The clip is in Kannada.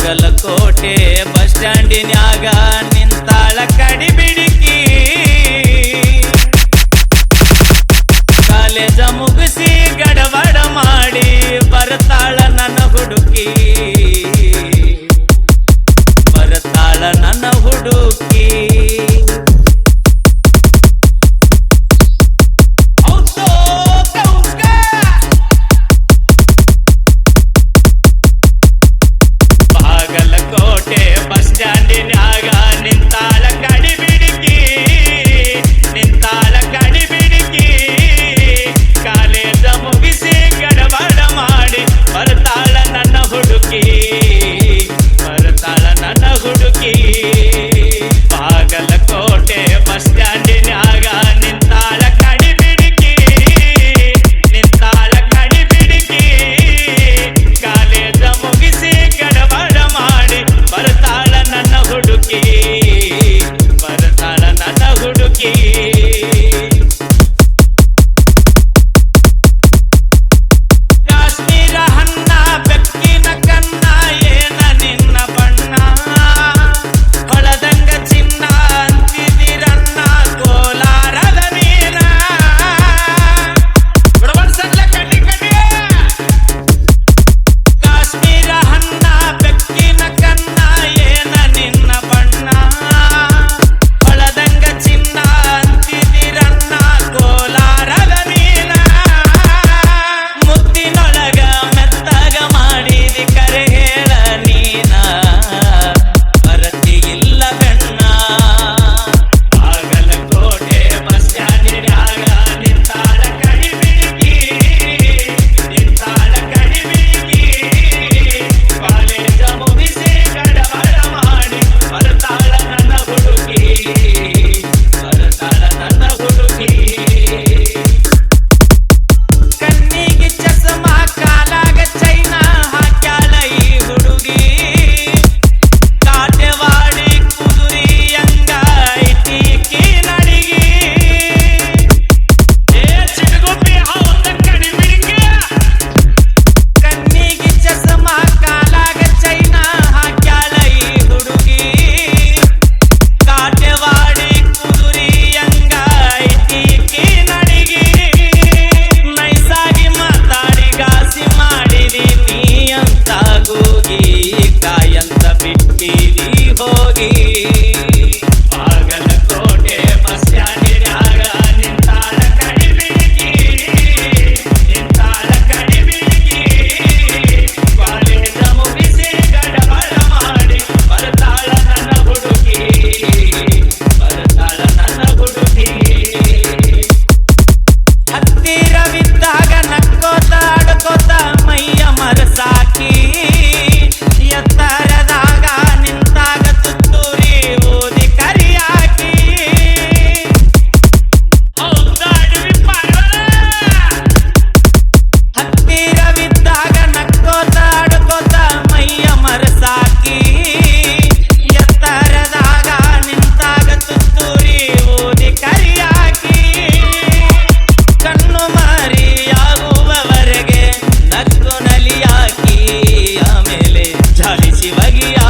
ಬಾಗಲಕೋಟೆ ಬಸ್ ಸ್ಟ್ಯಾಂಡಿನ್ಯಾಗ ನಿಂತಾಳ ಕಡಿ You. சிவகியா